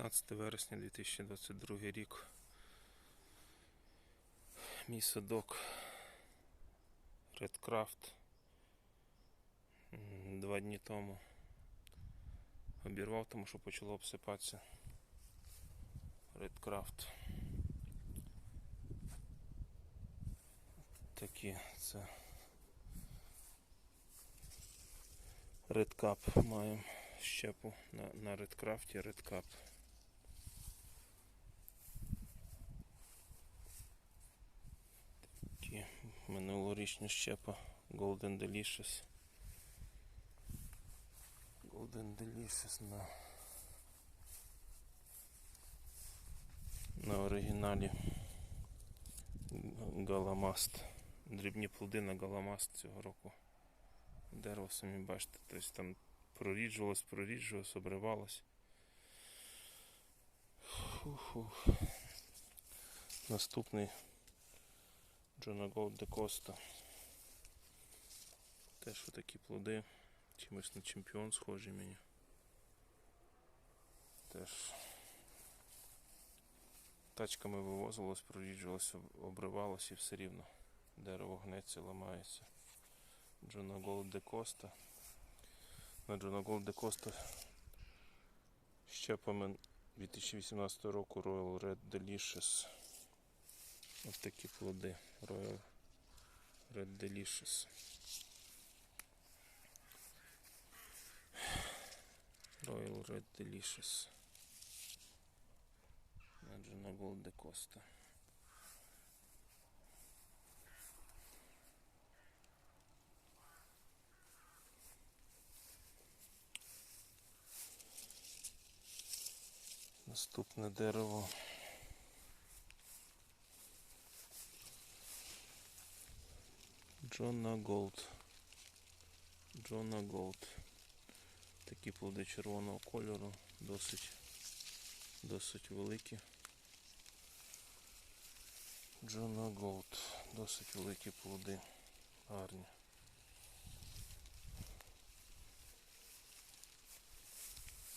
15 вересня 2022 рік. Мій садок М, два дні тому обірвав, тому що почало обсипатися Redcraft. Такі це Redcap маємо щепу на, на Redcraft Redcap. Такі минулорічна щепа Golden Delicious. Golden Delicious на, на оригіналі Галамаст. Дрібні плоди на Галамаст цього року. Дерево самі бачите, тобто там проріджувалось, проріджувалось, обривалось. Фу-фу. Наступний Джона Голд де Коста. Теж такі плоди. Чимось на чемпіон схожі мені. Теж тачками вивозилось, проріджувалось, об- обривалось і все рівно. Дерево гнеться, ламається. Джона Голд де Коста. На Джона Голд де Коста щепами 2018 року Royal Red Delicious. Ось такі плоди Royal Red Delicious. Royal Red Delicious. На Джона де Коста. Наступне дерево. Джона Голд. Джона Голд. Такі плоди червоного кольору, досить, досить великі. Джона Голд. Досить великі плоди. Гарні.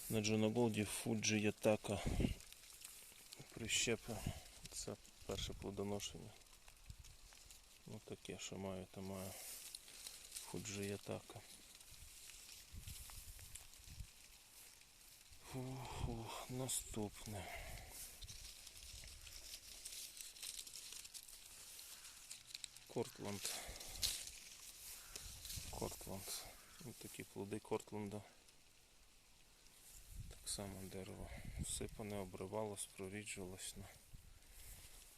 На Джона Голді Фуджі Ятака. Прищепи. Це перше плодоношення. Ну таке, що маю, то маю. Фуджі Ятака. Фу-фу, наступне. Кортланд. Кортланд. Ось такі плоди Кортланда. Так само дерево всипане, обривалось, проріджувалось, но,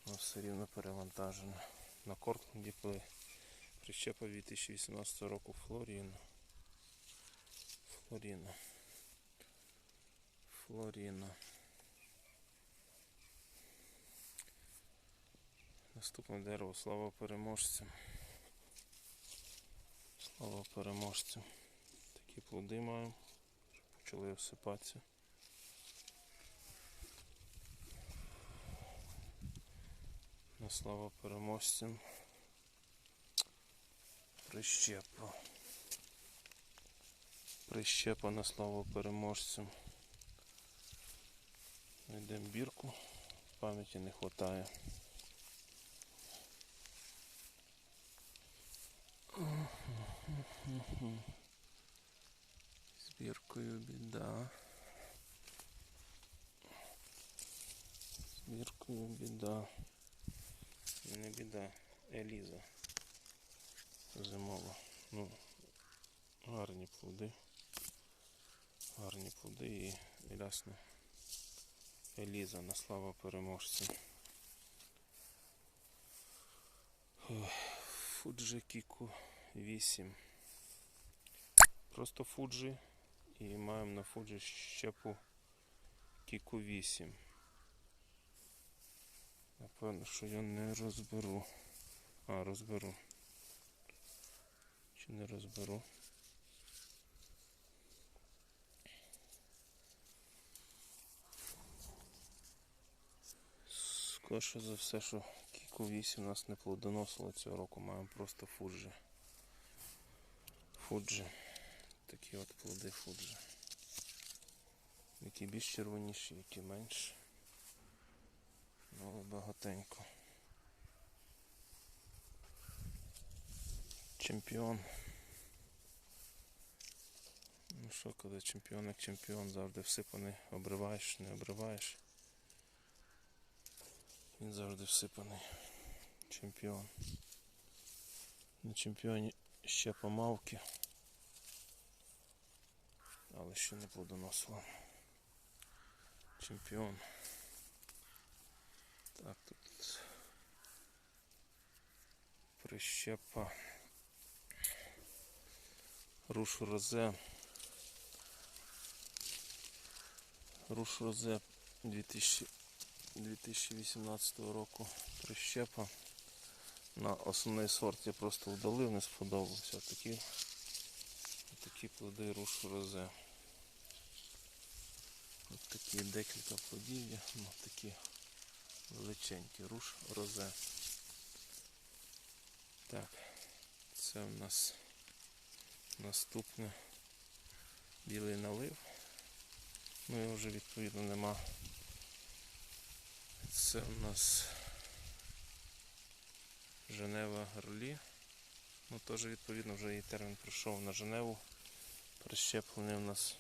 но все рівно перевантажено. На Кортленді пли прищепа 2018 року Флоріна. Флоріна. Флоріна. Наступне дерево. Слава переможцям. Слава переможцям. Такі плоди маємо. Почали осипатися. На слава переможцям. Прищепа. Прищепа на славу переможцям. Знайдемо бірку. Пам'яті не вистачає. З біркою біда. З біркою біда. Не біда. Еліза. Зимова. Ну, гарні плоди. Гарні плоди і, ясно. Еліза на слава переможця. Фуджи Кіку 8. Просто Фуджи. І маємо на Фуджи щепу Кіку 8. Напевно, що я не розберу. А, розберу. Чи не розберу? Скорше за все, що Кіку 8 нас не плодоносило цього року, маємо просто Фуджи. Фуджи. Такі от плоди Фуджи. Які більш червоніші, які менш. Багатенько. Чемпіон. Ну що, коли чемпіон як чемпіон, завжди всипаний, обриваєш, не обриваєш. Він завжди всипаний. Чемпіон. На чемпіоні ще помавки. Але ще не плодоносило. Чемпіон. Так, тут прищепа. Руш розе. Руш розе 2000, 2018 року прищепа. На основний сорт я просто удалив, не сподобався. Такі, такі плоди руш розе. Ось такі декілька плодів є, ну такі величенькі, руш розе. Так, це в нас наступне білий налив. Ну його вже відповідно нема. Це в нас Женева Гарлі. Ну теж відповідно вже її термін пройшов на Женеву. Прищеплений у нас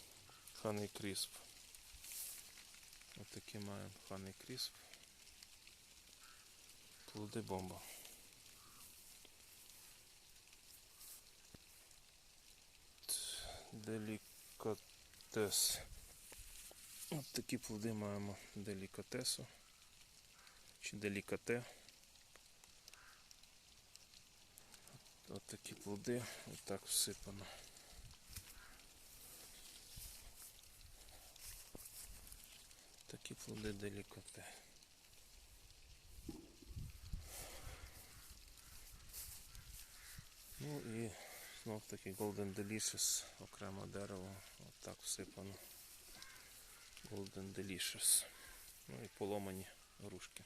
Ханий Крісп. Такі маємо Ханий Крісп. Плоди бомба. Делікатес. Ось такі плоди маємо делікатесу. Чи делікате. Ось такі плоди, отак всипано. Такі плоди делікате. Ну і знов таки Golden Delicious, окремо дерево, отак всипано. Golden Delicious. Ну і поломані грушки.